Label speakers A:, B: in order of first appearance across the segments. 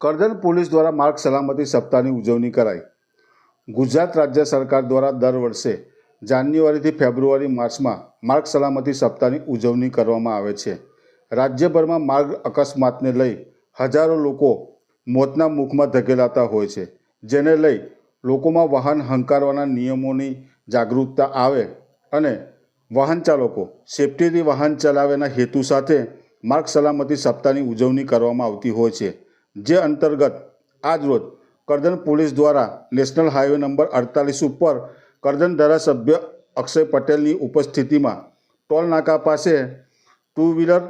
A: Karjan police દ્વારા માર્ગ સલામતી સપ્તાહની ઉજવણી કરાઈ. ગુજરાત રાજ્ય સરકાર દ્વારા દર વર્ષે જાન્યુઆરીથી ફેબ્રુઆરી માર્ચમાં માર્ગ સલામતી સપ્તાહની ઉજવણી કરવામાં આવે છે. રાજ્યભરમાં માર્ગ અકસ્માતને લઈ હજારો લોકો મોતના મુખમાં ધકેલાતા હોય છે, જેને લઈ લોકોમાં વાહન હંકારવાના નિયમોની જાગૃતતા આવે અને વાહન ચાલકો સેફટીથી વાહન ચલાવેના હેતુ સાથે માર્ગ સલામતી સપ્તાહની ઉજવણી કરવામાં આવતી હોય છે. જે અંતર્ગત આજરોજ કરજણ પોલીસ દ્વારા નેશનલ હાઈવે નંબર અડતાલીસ ઉપર કરજણ ધારાસભ્ય અક્ષય પટેલની ઉપસ્થિતિમાં ટોલ નાકા પાસે ટુ વ્હીલર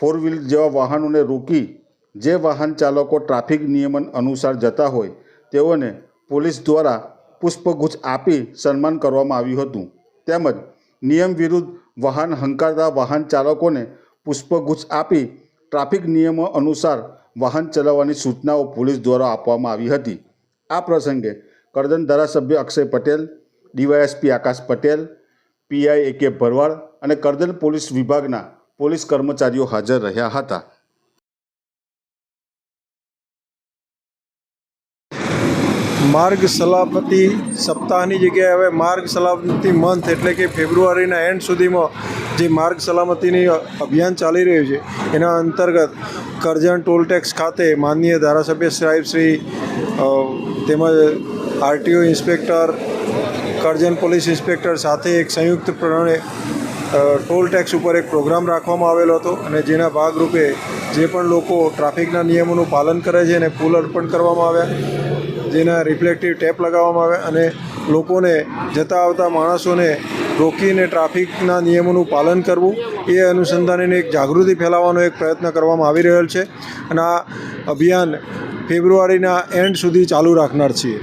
A: ફોર વ્હીલર જેવા વાહનોને રોકી જે વાહન ચાલકો ટ્રાફિક નિયમન અનુસાર જતા હોય તેઓને પોલીસ દ્વારા પુષ્પગુચ્છ આપી સન્માન કરવામાં આવ્યું હતું. તેમજ નિયમ વિરુદ્ધ વાહન હંકારતા વાહન ચાલકોને પુષ્પગુચ્છ આપી ટ્રાફિક નિયમો અનુસાર વાહન ચલાવવાની સૂચનાઓ પોલીસ દ્વારા આપવામાં આવી હતી. આ પ્રસંગે કરજણ ધારાસભ્ય Akshay Patel, DYSP Akash Patel PI A K Bharwad અને કરજણ પોલીસ વિભાગના પોલીસ કર્મચારીઓ હાજર રહ્યા હતા.
B: માર્ગ સલામતી સપ્તાહની જગ્યાએ હવે માર્ગ સલામતી મંથ એટલે કે ફેબ્રુઆરીના એન્ડ સુધીમાં જે માર્ગ સલામતીની અભિયાન ચાલી રહ્યું છે એના અંતર્ગત કરજણ ટોલટેક્સ ખાતે માનનીય ધારાસભ્ય સાહેબ શ્રી તેમજ RTO inspector Karjan police inspector સાથે એક સંયુક્ત પ્રમાણે અ, ટોલ ટેક્સ ઉપર એક પ્રોગ્રામ રાખવામાં આવેલો હતો અને જેના ભાગરૂપે જે પણ લોકો ટ્રાફિકના નિયમોનું પાલન કરે છે એને પુલ અર્પણ કરવામાં આવ્યા, જેના રિફ્લેક્ટિવ ટેપ લગાવવામાં આવે અને લોકોને જતા આવતા માણસોને રોકીને ટ્રાફિકના નિયમોનું પાલન કરવું, એ અનુસંધાને એક જાગૃતિ ફેલાવવાનો એક પ્રયત્ન કરવામાં આવી રહ્યો છે અને આ અભિયાન ફેબ્રુઆરીના એન્ડ સુધી ચાલુ રાખનાર છીએ.